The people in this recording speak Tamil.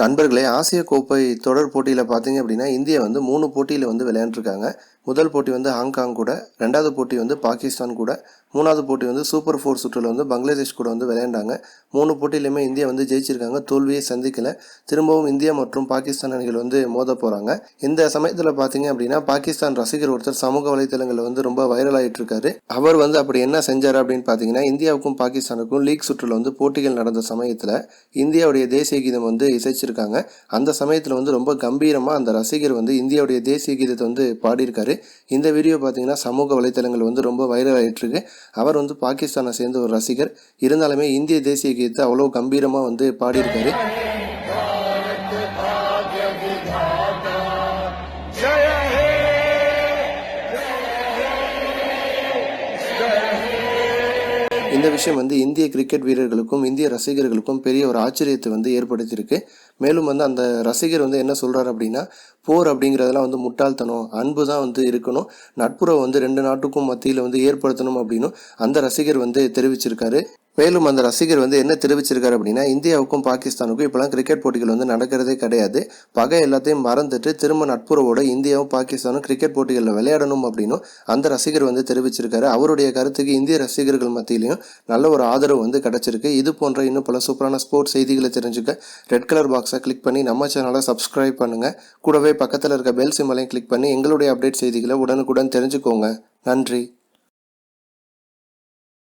நண்பர்களே ஆசிய கோப்பை தொடர் போட்டியில் பார்த்தீங்க அப்படின்னா இந்தியா வந்து மூணு போட்டியில் வந்து விளையாண்டுருக்காங்க. முதல் போட்டி வந்து ஹாங்காங் கூட ரெண்டாவது போட்டி வந்து பாகிஸ்தான் கூட. மூணாவது போட்டி வந்து சூப்பர் ஃபோர் சுற்றில் வந்து பங்களாதேஷ் கூட வந்து விளையாண்டாங்க. மூணு போட்டியிலுமே இந்தியா வந்து ஜெயிச்சிருக்காங்க. தோல்வியை சந்திக்கல. திரும்பவும் இந்தியா மற்றும் பாகிஸ்தான் அணிகள் வந்து மோத போகிறாங்க இந்த சமயத்தில் பார்த்தீங்க அப்படின்னா பாகிஸ்தான் ரசிகர் ஒருத்தர் சமூக வலைத்தளங்களில் வந்து ரொம்ப வைரல் இருக்காரு. அவர் வந்து அப்படி என்ன செஞ்சார் அப்படின்னு பார்த்தீங்கன்னா இந்தியாவுக்கும் பாகிஸ்தானுக்கும் லீக் சுற்றில் வந்து போட்டிகள் நடந்த சமயத்தில் இந்தியாவுடைய தேசிய கீதம் வந்து இசைச்சிருக்காங்க. அந்த சமயத்தில் வந்து ரொம்ப கம்பீரமாக அந்த ரசிகர் வந்து இந்தியாவுடைய தேசிய கீதத்தை வந்து பாடியிருக்காரு. இந்த வீடியோ பார்த்தீங்கன்னா சமூக வலைதளங்கள் வந்து ரொம்ப வைரல் இருக்கு. அவர் வந்து பாகிஸ்தானை சேர்ந்த ஒரு ரசிகர். இருந்தாலுமே இந்திய தேசிய கீதத்தை அவ்வளோ கம்பீரமாக வந்து பாடியிருக்காரு. இந்த விஷயம் வந்து இந்திய கிரிக்கெட் வீரர்களுக்கும் இந்திய ரசிகர்களுக்கும் பெரிய ஒரு ஆச்சரியத்தை வந்து ஏற்படுத்தியிருக்கு. மேலும் வந்து அந்த ரசிகர் வந்து என்ன சொல்கிறார் அப்படின்னா போர் அப்படிங்கிறதெல்லாம் வந்து முட்டாள்தனம் அன்பு தான் வந்து இருக்கணும். நட்புறவை வந்து ரெண்டு நாட்டுக்கும் மத்தியில் வந்து ஏற்படுத்தணும் அப்படின்னு அந்த ரசிகர் வந்து தெரிவிச்சிருக்காரு. மேலும் அந்த ரசிகர் வந்து என்ன தெரிவிச்சிருக்காரு அப்படின்னா இந்தியாவுக்கும் பாகிஸ்தானுக்கும் இப்போலாம் கிரிக்கெட் போட்டிகள் வந்து நடக்கிறதே கிடையாது. பகை எல்லாத்தையும் மறந்துட்டு திரும்ப நட்புறவோட இந்தியாவும் பாகிஸ்தானும் கிரிக்கெட் போட்டிகளில் விளையாடணும் அப்படின்னும் அந்த ரசிகர் வந்து தெரிவிச்சிருக்காரு. அவருடைய கருத்துக்கு இந்திய ரசிகர்கள் மத்தியிலையும் நல்ல ஒரு ஆதரவு வந்து கிடச்சிருக்கு. இது போன்ற இன்னும் பல சூப்பரான ஸ்போர்ட்ஸ் செய்திகளை தெரிஞ்சுக்க ரெட் கலர் பாக்ஸ் பாக்ஸை கிளிக் பண்ணி நம்ம சேனலை சப்ஸ்கிரைப் பண்ணுங்கள் கூடவே பக்கத்தில் இருக்க பெல் சிம்மலையும் கிளிக் பண்ணி எங்களுடைய அப்டேட் செய்திகளை உடனுக்குடன் தெரிஞ்சுக்கோங்க. நன்றி.